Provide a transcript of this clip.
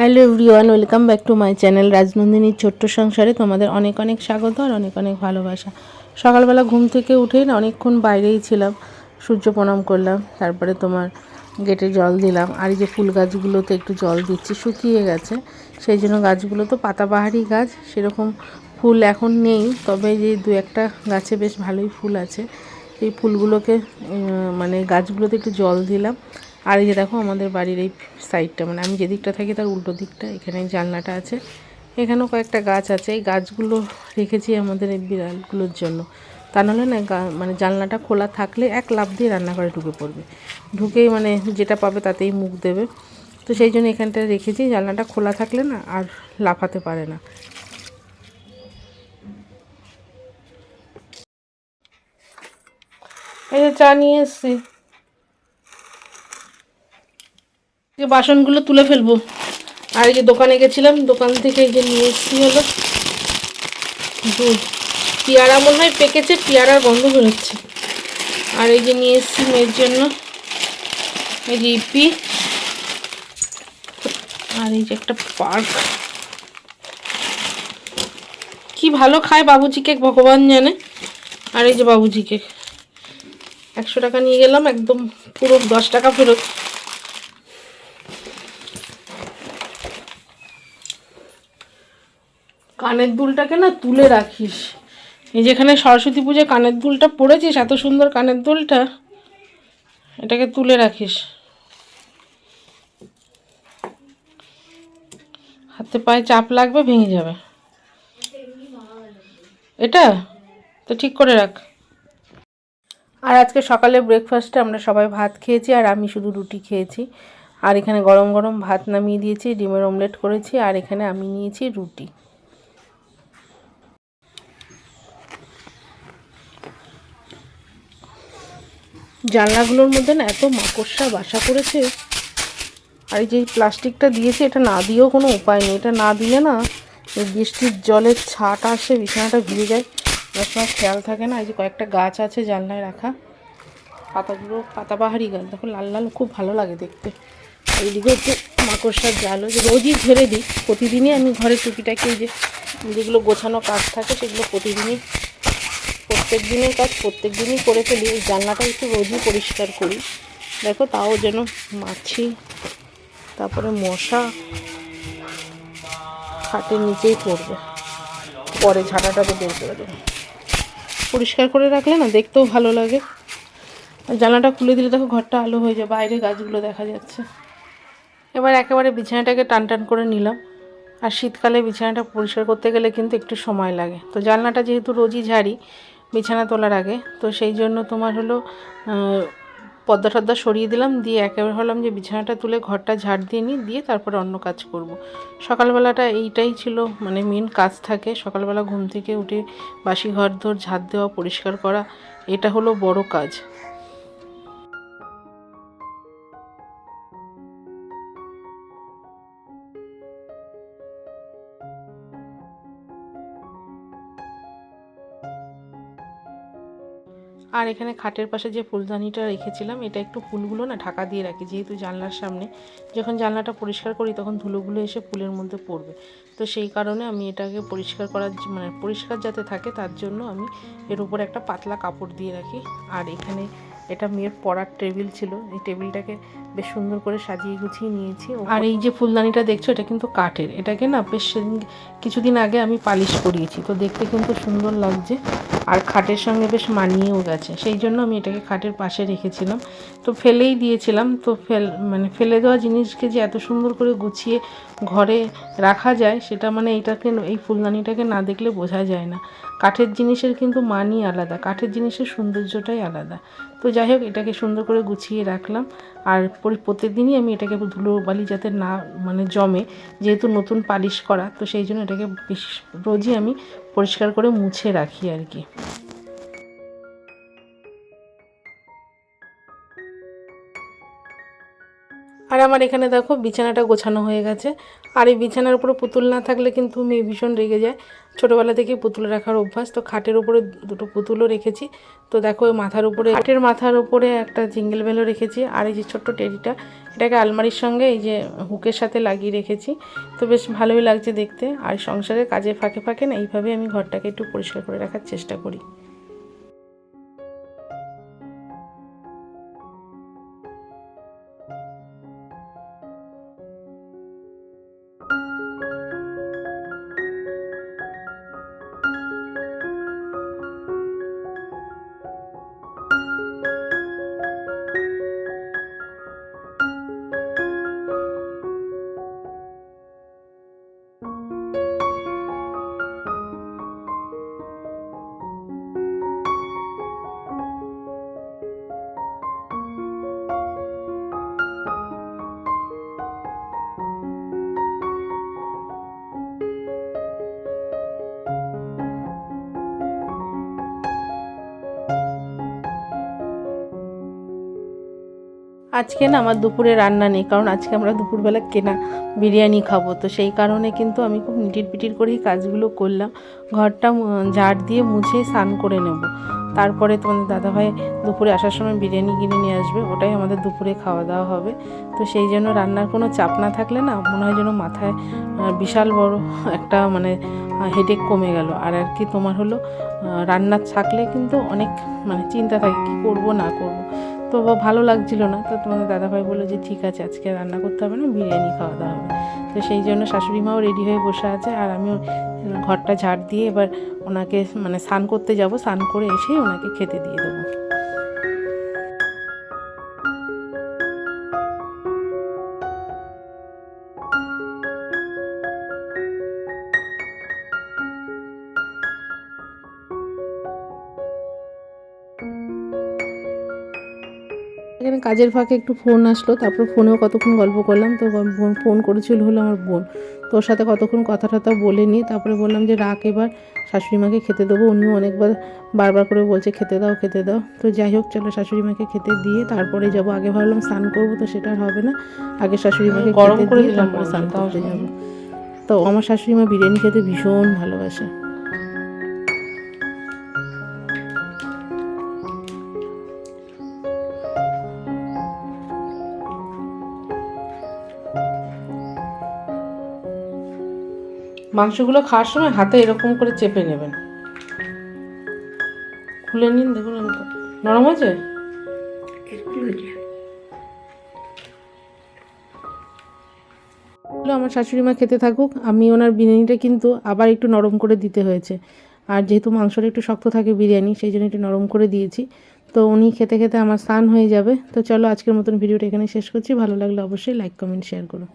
Hello everyone, welcome back to my channel রাজনন্দিনীর ছোট্ট সংসারে। তোমাদের অনেক অনেক স্বাগত আর অনেক অনেক ভালোবাসা। সকালবেলা ঘুম থেকে উঠেই না অনেকক্ষণ বাইরেই ছিলাম, সূর্য প্রণাম করলাম, তারপরে তোমার গেটে জল দিলাম। আর এই যে ফুল গাছগুলোতে একটু জল দিচ্ছি, শুকিয়ে গেছে। সেই জন্য গাছগুলো তো পাতাবাহারি গাছ, সেরকম ফুল এখন নেই। তবে যে দু একটা গাছে বেশ ভালোই ফুল আছে। এই ফুলগুলোকে মানে গাছগুলোতে একটু জল দিলাম। আর এই যে দেখো আমাদের বাড়ির এই সাইডটা মানে আমি যেদিকটা থাকি তার উল্টো দিকটা, এখানে জানলাটা আছে। এখানেও কয়েকটা গাছ আছে, এই গাছগুলো রেখেছি আমাদের এই বিড়ালগুলোর জন্য। তা নাহলে না মানে জানলাটা খোলা থাকলে এক লাফ দিয়ে রান্নাঘরে ঢুকে পড়বে। ঢুকেই মানে যেটা পাবে তাতেই মুখ দেবে। তো সেই জন্য এখানটা রেখেছি, জানলাটা খোলা থাকলে না আর লাফাতে পারে না। এই যে চা নিয়ে এসছি। যে বাসনগুলো তুলে ফেলব। আর এই যে দোকানে গেছিলাম, দোকান থেকে এই যে নিয়ে এসছি হলো দুধ। পেয়ারা মনে হয় পেকেছে পেয়ারার গন্ধ বেরোচ্ছে। আর এই যে নিয়ে এসছি মেয়ের জন্য এই যে ইপি। আর এই যে একটা পার্ক। কি ভালো খায় বাবুজি কেক ভগবান জানে। আর এই যে বাবুজি কেক একশো টাকা নিয়ে গেলাম, একদম পুরো দশ টাকা ফেরত। কানের দুলটাকে না তুলে রাখিস। এই যেখানে সরস্বতী পুজোয় কানের দুলটা পড়েছিস, এত সুন্দর কানের দুলটা, এটাকে তুলে রাখিস। হাতে পায়ে চাপ লাগবে, ভেঙে যাবে। এটা? তো ঠিক করে রাখ। আর আজকে সকালে ব্রেকফাস্টে আমরা সবাই ভাত খেয়েছি, আর আমি শুধু রুটি খেয়েছি। আর এখানে গরম গরম ভাত নামিয়ে দিয়েছি, ডিমের অমলেট করেছি, আর এখানে আমি নিয়েছি রুটি। জানলাগুলোর মধ্যে না এত মাকড়সা বাসা করেছে। আর এই যে প্লাস্টিকটা দিয়েছে, এটা না দিয়েও কোনো উপায় নেই। এটা না দিলে না এই বৃষ্টির জলের ছাট আসে, বিছানাটা ভিজে যায়। অনেক সময় খেয়াল থাকে না, এই যে কয়েকটা গাছ আছে জানলায় রাখা। পাতাগুলো পাতাবাহারি গাছ, দেখো লাল লাল, খুব ভালো লাগে দেখতে। এইদিকে একটু মাকড়সার জাল যে রোজই ঝেড়ে দিই। প্রতিদিনই আমি ঘরে টুকিটাকি যে যেগুলো গোছানো কাজ থাকে, সেগুলো প্রতিদিনই প্রত্যেক দিনের কাজ প্রত্যেক দিনই করে ফেলি এই জানলাটা একটু রোজই পরিষ্কার করি। দেখো তাও যেন মাছি, তারপরে মশা খাটের নিচেই পড়বে। পরে ঝাঁটাটাকে বের করে দেবো। পরিষ্কার করে রাখলে না দেখতেও ভালো লাগে। জানলাটা খুলে দিলে দেখো ঘরটা আলো হয়ে যায়, বাইরে গাছগুলো দেখা যাচ্ছে। এবার একেবারে বিছানাটাকে টান টান করে নিলাম। আর শীতকালে বিছানাটা পরিষ্কার করতে গেলে কিন্তু একটু সময় লাগে। তো জানলাটা যেহেতু রোজই ঝাড়ি বিছানা তোলার আগে তো সেই জন্য তোমার হলো পদ্মা টদ্দা সরিয়ে দিলাম, দিয়ে একেবারে হলাম যে বিছানাটা তুলে ঘরটা ঝাড় দিয়ে নিই, দিয়ে তারপরে অন্য কাজ করব। সকালবেলাটা এইটাই ছিল মানে মেন কাজ থাকে, সকালবেলা ঘুম থেকে উঠে বাসি ঘর ধর ঝাড় দেওয়া, পরিষ্কার করা, এটা হলো বড় কাজ আর এখানে খাটের পাশে যে ফুলদানিটা রেখেছিলাম, এটা একটু ফুলগুলো না ঢাকা দিয়ে রাখি, যেহেতু জানলার সামনে। যখন জানলাটা পরিষ্কার করি, তখন ধুলোগুলো এসে ফুলের মধ্যে পড়বে। তো সেই কারণে আমি এটাকে পরিষ্কার করার মানে পরিষ্কার যাতে থাকে, তার জন্য আমি এর উপর একটা পাতলা কাপড় দিয়ে রাখি। আর এখানে এটা মেয়ের পড়ার টেবিল ছিল, এই টেবিলটাকে বেশ সুন্দর করে সাজিয়ে গুছিয়ে নিয়েছি। আর এই যে ফুলদানিটা দেখছ, এটা কিন্তু কাঠের। এটাকে না বেশ কিছুদিন আগে আমি পালিশ করিয়েছি। তো দেখতে কিন্তু সুন্দর লাগছে। আর খাটের সঙ্গে বেশ মানিয়েও গেছে। সেই জন্য আমি এটাকে খাটের পাশে রেখেছিলাম। তো ফেলেই দিয়েছিলাম। তো ফেল মানে ফেলে দেওয়া জিনিসকে যে এত সুন্দর করে গুছিয়ে ঘরে রাখা যায়, সেটা মানে এইটাকে, এই ফুলদানিটাকে না দেখলে বোঝা যায় না। কাঠের জিনিসের কিন্তু মানই আলাদা। কাঠের জিনিসের সৌন্দর্যটাই আলাদা। তো যাই হোক, এটাকে সুন্দর করে গুছিয়ে রাখলাম। আর পরি- প্রত্যেকদিনই আমি এটাকে ধুলো বালি যাতে না মানে জমে, যেহেতু নতুন পালিশ করা, তো সেই জন্য এটাকে রোজই আমি পরিষ্কার করে মুছে রাখি আর কি। আমার এখানে দেখো বিছানাটা গোছানো হয়ে গেছে। আর এই বিছানার উপরে পুতুল না থাকলে কিন্তু মেয়ে ভীষণ রেগে যায় ছোটোবেলা থেকে পুতুল রাখার অভ্যাস, তো খাটের উপরে দুটো পুতুলও রেখেছি। তো দেখো ওই মাথার উপরে, খাটের মাথার উপরে একটা জিঙ্গেল বেলও রেখেছি। আর এই যে ছোট্ট টেডিটা, এটাকে আলমারির সঙ্গে এই যে হুকের সাথে লাগিয়ে রেখেছি। তো বেশ ভালোই লাগছে দেখতে। আর সংসারের কাজের ফাঁকে ফাঁকে না এইভাবে আমি ঘরটাকে একটু পরিষ্কার করে রাখার চেষ্টা করি। আজকে না আমার দুপুরে রান্না নেই, কারণ আজকে আমরা দুপুরবেলা কেনা বিরিয়ানি খাব। তো সেই কারণে কিন্তু আমি খুব নিটির পিটির করেই কাজগুলো করলাম। ঘরটা ঝাড় দিয়ে মুছে স্নান করে নেব। তারপরে তোমাদের দাদাভাই দুপুরে আসার সময় বিরিয়ানি কিনে নিয়ে আসবে, ওটাই আমাদের দুপুরে খাওয়া দাওয়া হবে। তো সেই জন্য রান্নার কোনো চাপ না থাকলে না মনে হয় যেন মাথায় বিশাল বড় একটা মানে হেডেক কমে গেল। আর আর কি তোমার হলো রান্না থাকলে কিন্তু অনেক মানে চিন্তা থাকে, কী করব, না করব। তো ভালো লাগছিল না। তো তোমাদের দাদাভাই বলল যে, ঠিক আছে, আজকে রান্না করতে হবে না, বিরিয়ানি খাওয়া দাওয়া হবে। তো সেই জন্য শাশুড়ি মাও রেডি হয়ে বসে আছে আর আমিও ঘরটা ঝাড় দিয়ে এবার ওনাকে মানে স্নান করতে যাব। স্নান করে এসেই ওনাকে খেতে দিয়ে দেবো। এখানে কাজের ফাঁকে একটু ফোন আসলো তারপর ফোনেও কতক্ষণ গল্প করলাম তো ফোন করেছিল হলো আমার বোন। তোর সাথে কতক্ষণ কথা টথা বলে নিই তারপরে বললাম যে রাখ এবার শাশুড়ি মাকে খেতে দেবো উনিও অনেকবার বারবার করে বলছে খেতে দাও খেতে দাও। তো যাই হোক চলো শাশুড়ি মাকে খেতে দিয়ে তারপরে যাব। আগে ভাবলাম স্নান করব তো সেটা আর হবে না। আগে শাশুড়ি মাকে গরম খেতে করে দিয়ে দিলাম তারপরে স্নান করতে যাব। তো আমার শাশুড়ি মা বিরিয়ানি খেতে ভীষণ ভালোবাসে। মাংসগুলো খাওয়ার সময় হাতে এরকম করে চেপে নেবেন। খুলে নিন, দেখুন নরম হয়েছে? আমার শাশুড়ি মা খেতে থাকুক, আমি ওনার বিরিয়ানিটা কিন্তু আবার একটু নরম করে দিতে হয়েছে। আর যেহেতু মাংসটা একটু শক্ত থাকে বিরিয়ানি, সেই জন্য একটু নরম করে দিয়েছি। তো উনি খেতে খেতে আমার স্নান হয়ে যাবে। তো চলো আজকের মতন ভিডিওটা এখানে শেষ করছি। ভালো লাগলে অবশ্যই লাইক কমেন্ট শেয়ার করো